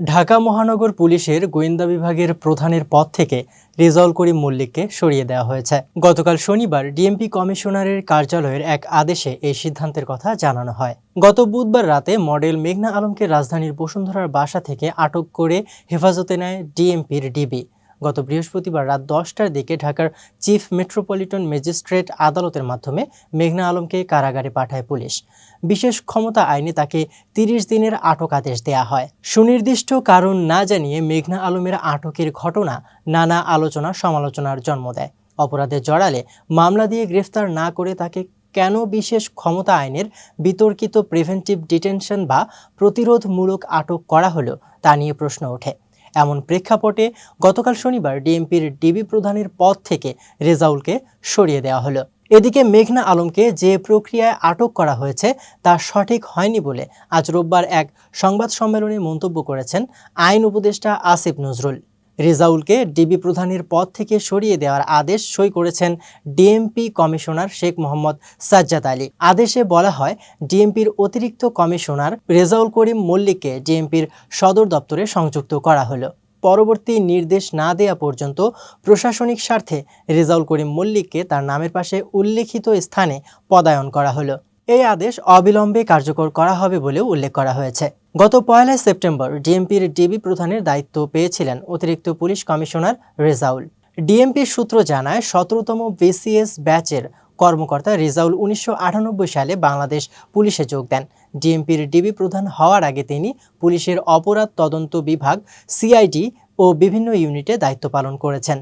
ঢাকা মহানগর পুলিশের গোয়েন্দা বিভাগের প্রধানের পদ থেকে রেজাউল করিম মল্লিককে সরিয়ে দেওয়া হয়েছে। গতকাল শনিবার ডিএমপি কমিশনারের কার্যালয়ের এক আদেশে এই সিদ্ধান্তের কথা জানানো হয়। গত বুধবার রাতে মডেল মেঘনা আলমকে রাজধানীর বসুন্ধরার বাসা থেকে আটক করে হেফাজতে নেয় ডিএমপির ডিবি। গত বৃহস্পতিবার রাত দশটার দিকে ঢাকার চিফ মেট্রোপলিটন ম্যাজিস্ট্রেট আদালতের মাধ্যমে মেঘনা আলমকে কারাগারে পাঠায় পুলিশ। বিশেষ ক্ষমতা আইনে তাকে তিরিশ দিনের আটক আদেশ দেয়া হয়। সুনির্দিষ্ট কারণ না জানিয়ে মেঘনা আলমের আটকের ঘটনা নানা আলোচনা সমালোচনার জন্ম দেয়। অপরাধে জড়ালে মামলা দিয়ে গ্রেফতার না করে তাকে কেন বিশেষ ক্ষমতা আইনের বিতর্কিত প্রিভেন্টিভ ডিটেনশন বা প্রতিরোধমূলক আটক করা হলো তা নিয়ে প্রশ্ন ওঠে। এমন প্রেক্ষাপটে গতকাল শনিবার ডিএমপির ডিবি প্রধানের পদ থেকে রেজাউলকে সরিয়ে দেওয়া হলো। এদিকে মেঘনা আলমকে যে প্রক্রিয়ায় আটক করা হয়েছে তা সঠিক হয়নি বলে আজ রোববার এক সংবাদ সম্মেলনে মন্তব্য করেছেন আইন উপদেষ্টা আসিফ নজরুল। রেজাউলকে ডিবি প্রধানের পদ থেকে সরিয়ে দেওয়ার আদেশ সই করেছেন ডিএমপি কমিশনার শেখ মোহাম্মদ সাজ্জাদ আলী। আদেশে বলা হয়, ডিএমপির অতিরিক্ত কমিশনার রেজাউল করিম মল্লিককে ডিএমপির সদর দপ্তরে সংযুক্ত করা হলো। পরবর্তী নির্দেশ না দেয়া পর্যন্ত প্রশাসনিক স্বার্থে রেজাউল করিম মল্লিককে তার নামের পাশে উল্লেখিত স্থানে পদায়ন করা হলো। এই আদেশ অবিলম্বে কার্যকর করা হবে বলেও উল্লেখ করা হয়েছে। গত পয়লা সেপ্টেম্বর ডিএমপির ডিবি প্রধানের দায়িত্ব পেয়েছিলেন অতিরিক্ত পুলিশ কমিশনার রেজাউল। ডিএমপির সূত্র জানায়, সতেরোতম বিসিএস ব্যাচের কর্মকর্তা রেজাউল উনিশশো আটানব্বই সালে বাংলাদেশ পুলিশে যোগ দেন। ডিএমপির ডিবি প্রধান হওয়ার আগে তিনি পুলিশের অপরাধ তদন্ত বিভাগ, সিআইডি ও বিভিন্ন ইউনিটে দায়িত্ব পালন করেছেন।